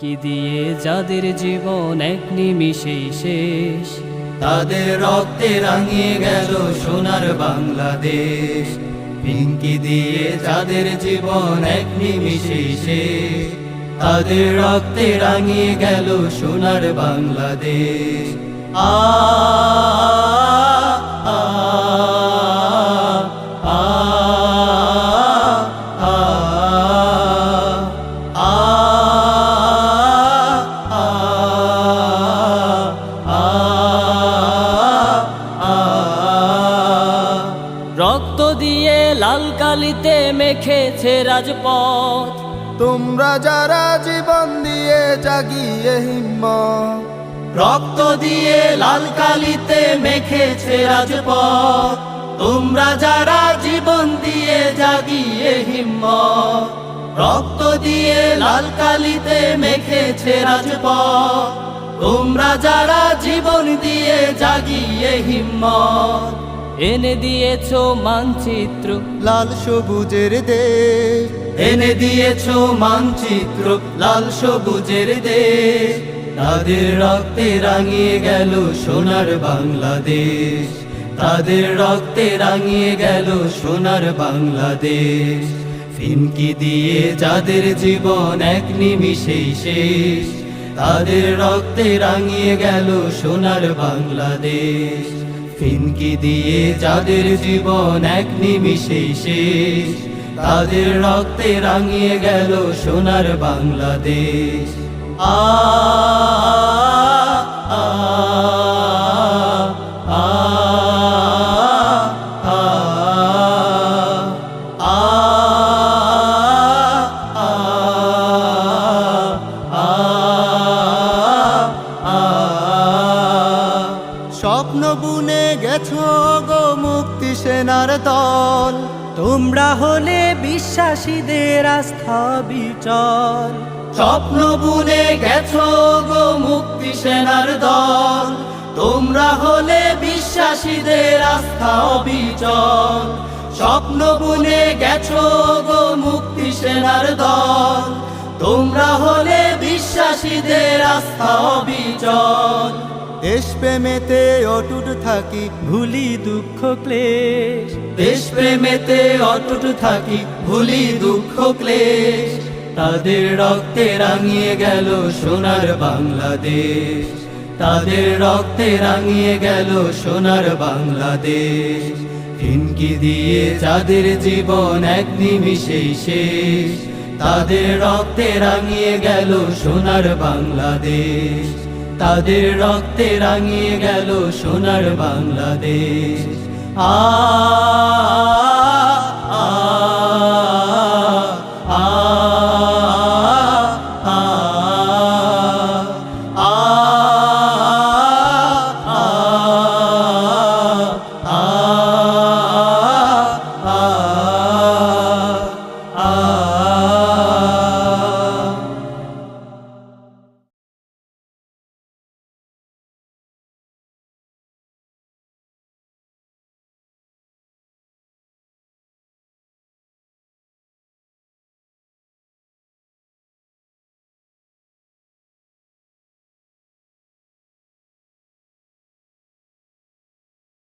কি দিয়ে যাদের জীবন এক নিমিষেই শেষ। তাদের রক্তে রাঙিয়ে গেল সোনার বাংলাদেশ। পিঙ্কি দিয়ে যাদের জীবন এক নিমিষে শেষ। তাদের রক্তে রাঙিয়ে গেল সোনার বাংলাদেশ। আ, দিয়ে লাল কালিতে মেখেছে রাজপথ। তোমরা যারা জীবন দিয়ে জাগিয়ে হিম্মত রক্ত দিয়ে লাল কালিতে মেখেছে রাজপথ। তোমরা যারা জীবন দিয়ে জাগিয়ে হিম্মত রক্ত দিয়ে লাল কালিতে মেখেছে রাজপথ। তোমরা যারা জীবন দিয়ে জাগিয়ে হিম্মত এনে দিয়েছ মানচিত্র। লাল সবুজের দেশ। এনে দিয়েছ মানচিত্র লাল সবুজের দেশ। তাদের রক্তে রাঙিয়ে গেল সোনার বাংলাদেশ। তাদের রক্তে রাঙিয়ে গেল সোনার বাংলাদেশ। ফিনকি দিয়ে যাদের জীবন এক নিমিষেই শেষ তাদের রক্তে রাঙিয়ে গেল সোনার বাংলাদেশ। ফিনকি দিয়ে যাদের জীবন এক নিমিষেই শেষ তাদের রক্তে রাঙিয়ে গেল সোনার বাংলাদেশ। আ, স্বপ্ন বুনে গেছো গো মুক্তি সেনার দল। তোমরা হলে বিশ্বাসীদের আস্থা বিচল। স্বপ্ন বুনে গেছো গো মুক্তি সেনার দল। তোমরা হলে বিশ্বাসীদের আস্থা অবিচল। স্বপ্ন বুনে গেছো গো মুক্তি সেনার দল। তোমরা হলে বিশ্বাসীদের আস্থা অবিচল। দেশপ্রেমেতে অটুট থাকি, ভুলি দুঃখ, ক্লেশ। দেশ প্রেমেতে অটুট থাকি, ভুলি দুঃখ, ক্লেশ। তাদের রক্তে রাঙিয়ে গেল সোনার বাংলাদেশ। তাদের রক্তে রাঙিয়ে গেল সোনার বাংলাদেশ। ফিনকি দিয়ে যাদের জীবন এক নিমিষেই শেষ। তাদের রক্তে রাঙিয়ে গেল সোনার বাংলাদেশ। তাদের রক্তে রাঙিয়ে গেল সোনার বাংলাদেশ। আ